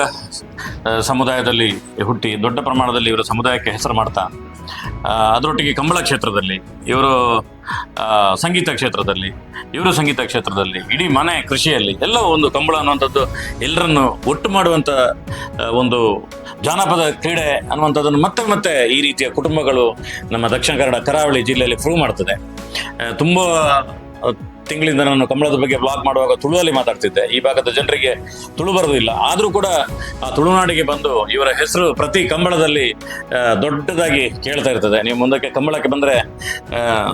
ಆ, ಸಮುದಾಯದಲ್ಲಿ ಹುಟ್ಟಿ ದೊಡ್ಡ ಪ್ರಮಾಣದಲ್ಲಿ ಇವರ ಸಮುದಾಯಕ್ಕೆ ಹೆಸರು ಮಾಡ್ತಾ ಅದರೊಟ್ಟಿಗೆ ಕಂಬಳ ಕ್ಷೇತ್ರದಲ್ಲಿ, ಇವರು ಸಂಗೀತ ಕ್ಷೇತ್ರದಲ್ಲಿ, ಇವರು ಸಂಗೀತ ಕ್ಷೇತ್ರದಲ್ಲಿ, ಇಡೀ ಮನೆ ಕೃಷಿಯಲ್ಲಿ ಎಲ್ಲ ಒಂದು ಕಂಬಳ ಅನ್ನುವಂಥದ್ದು ಎಲ್ಲರನ್ನು ಒಟ್ಟು ಮಾಡುವಂಥ ಒಂದು ಜಾನಪದ ಕ್ರೀಡೆ ಅನ್ನುವಂಥದ್ದನ್ನು ಮತ್ತೆ ಮತ್ತೆ ಈ ರೀತಿಯ ಕುಟುಂಬಗಳು ನಮ್ಮ ದಕ್ಷಿಣ ಕನ್ನಡ ಕರಾವಳಿ ಜಿಲ್ಲೆಯಲ್ಲಿ ಪ್ರೂವ್ ಮಾಡ್ತದೆ. ತುಂಬ ತಿಂಗಳಿಂದ ನಾನು ಕಮಲದ ಬಗ್ಗೆ ಬ್ಲಾಗ್ ಮಾಡುವಾಗ ತುಳುವಲ್ಲಿ ಮಾತಾಡ್ತಿದ್ದೆ. ಈ ಭಾಗದ ಜನರಿಗೆ ತುಳು ಬರೋದಿಲ್ಲ. ಆದರೂ ಕೂಡ ಆ ತುಳುನಾಡಿಗೆ ಬಂದು ಇವರ ಹೆಸರು ಪ್ರತಿ ಕಂಬಳದಲ್ಲಿ ದೊಡ್ಡದಾಗಿ ಕೇಳ್ತಾ ಇರ್ತದೆ. ನೀವು ಮುಂದಕ್ಕೆ ಕಂಬಳಕ್ಕೆ ಬಂದರೆ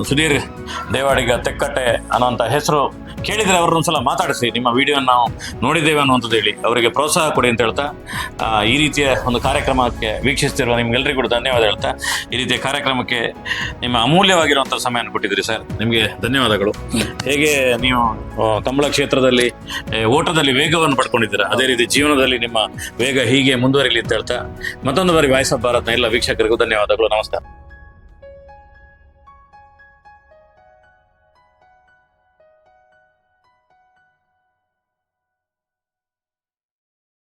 ಸುಧೀರ್ ದೇವಾಡಿಗ ತೆಕ್ಕಟ್ಟೆ ಅನ್ನೋಂಥ ಹೆಸರು ಕೇಳಿದರೆ ಅವ್ರನ್ನೊಂದ್ಸಲ ಮಾತಾಡಿಸಿ ನಿಮ್ಮ ವಿಡಿಯೋ ನಾವು ನೋಡಿದ್ದೇವೆ ಅನ್ನುವಂಥದ್ದು ಹೇಳಿ. ಅವರಿಗೆ ಪ್ರೋತ್ಸಾಹ ಕೊಡಿ ಅಂತ ಹೇಳ್ತಾ ಈ ರೀತಿಯ ಒಂದು ಕಾರ್ಯಕ್ರಮಕ್ಕೆ ವೀಕ್ಷಿಸ್ತಿರುವ ನಿಮ್ಗೆಲ್ಲರಿಗೂ ಕೂಡ ಧನ್ಯವಾದ ಹೇಳ್ತಾ, ಈ ರೀತಿಯ ಕಾರ್ಯಕ್ರಮಕ್ಕೆ ನಿಮ್ಮ ಅಮೂಲ್ಯವಾಗಿರುವಂಥ ಸಮಯವನ್ನು ಕೊಟ್ಟಿದ್ದೀರಿ ಸರ್. ನಿಮಗೆ ಧನ್ಯವಾದಗಳು. ಹೇಗೆ ನೀವು ತಂಬಳ ಕ್ಷೇತ್ರದಲ್ಲಿ ಓಟದಲ್ಲಿ ವೇಗವನ್ನು ಪಡ್ಕೊಂಡಿದ್ದೀರಾ? ಅದೇ ರೀತಿ ಜೀವನದಲ್ಲಿ ನಿಮ್ಮ ವೇಗ ಹೀಗೆ ಮುಂದುವರಿಲಿ ಅಂತ ಹೇಳ್ತಾ, ಮತ್ತೊಂದು ಬಾರಿ ವಾಯ್ಸ್ ಆಫ್ ಭಾರತ್ನ ಎಲ್ಲ ವೀಕ್ಷಕರಿಗೂ ಧನ್ಯವಾದಗಳು. ನಮಸ್ಕಾರ.